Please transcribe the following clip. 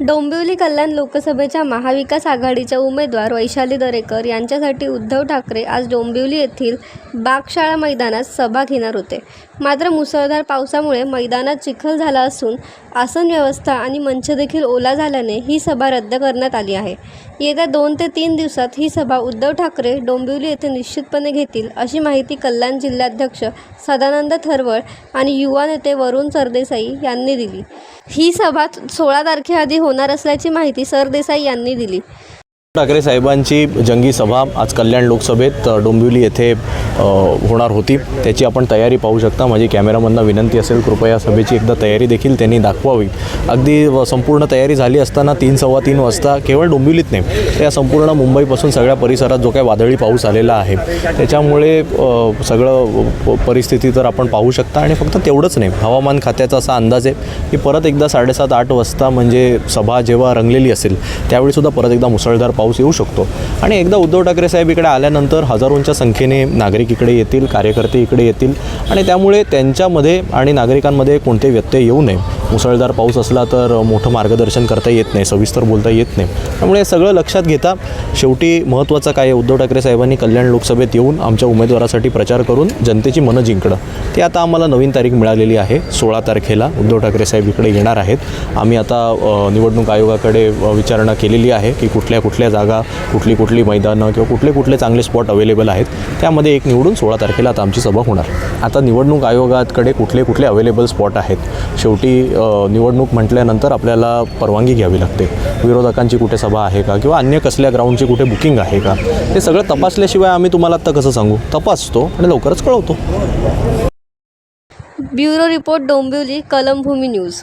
डोंबिवली कल्याण लोकसभेच्या महाविकास आघाडीच्या उमेदवार वैशाली दरेकर यांच्यासाठी उद्धव ठाकरे आज डोंबिवली येथील बागशाळा मैदानात सभा घेणार होते. मात्र मुसळधार पावसामुळे मैदानात चिखल झाला असून आसन व्यवस्था आणि मंच देखील ओला झाल्याने ही सभा रद्द करण्यात आली आहे. येत्या दोन ते तीन दिवसात ही सभा उद्धव ठाकरे डोंबिवली येथे निश्चितपणे घेतील अशी माहिती कल्याण जिल्हाध्यक्ष सदानंद थरवळ आणि युवा नेते वरुण सरदेसाई यांनी दिली. ही सभा सोळा तारखेआधी होणार असल्याची माहिती सरदेसाई यांनी दिली. ठाकरे साहेबांची जंगी सभा आज कल्याण लोकसभेत डोंबिवली येथे होणार होती. त्याची आपण तयारी पाहू शकता. माझी कॅमेरामधनं विनंती असेल कृपया सभेची एकदा तयारी देखील त्यांनी दाखवावी. अगदी व संपूर्ण तयारी झाली असताना तीन सव्वा तीन वाजता केवळ डोंबिवलीत नाही त्या या संपूर्ण मुंबईपासून सगळ्या परिसरात जो काही वादळी पाऊस आलेला आहे त्याच्यामुळे सगळं प- परिस्थिती तर आपण पाहू शकता. आणि फक्त तेवढंच नाही हवामान खात्याचा असा अंदाज आहे की परत एकदा साडेसात आठ वाजता म्हणजे सभा जेव्हा रंगलेली असेल त्यावेळीसुद्धा परत एकदा मुसळधार पाऊस पाऊस येऊ शकतो. आणि एकदा उद्धव ठाकरे साहेब इकडे आल्यानंतर हजारोंच्या संख्येने नागरिक इकडे येतील कार्यकर्ते इकडे येतील. आणि त्यामुळे त्यांच्यामध्ये आणि नागरिकांमध्ये कोणते व्यत्यय येऊ नये. मुसळधार पाऊस असला तर मोठं मार्गदर्शन करता येत नाही सविस्तर बोलता येत नाही. त्यामुळे हे सगळं लक्षात घेता शेवटी महत्त्वाचं काय उद्धव ठाकरे साहेबांनी कल्याण लोकसभेत येऊन आमच्या उमेदवारासाठी प्रचार करून जनतेची मनं जिंकणं. ते आता आम्हाला नवीन तारीख मिळालेली आहे सोळा तारखेला उद्धव ठाकरे साहेब इकडे येणार आहेत. आम्ही आता निवडणूक आयोगाकडे विचारणा केलेली आहे की कुठल्या कुठल्या जागा कुठली कुठली मैदानं किंवा कुठले कुठले चांगले स्पॉट अवेलेबल आहेत त्यामध्ये एक निवडून सोळा तारखेला आता आमची सभा होणार. आता निवडणूक आयोगाकडे कुठले कुठले अवेलेबल स्पॉट आहेत? शेवटी निवडणूक म्हटल्यानंतर आपल्याला परवानगी घ्यावी लागते. विरोधकांची कुठे सभा आहे का किंवा अन्य कसल्या ग्राउंडची कुठे बुकिंग आहे का? हे सगळं तपासल्याशिवाय आम्ही तुम्हाला आत्ता कसं सांगू? तपासतो आणि लवकरच कळवतो. Bureau report Dombivli Kalambhumi news.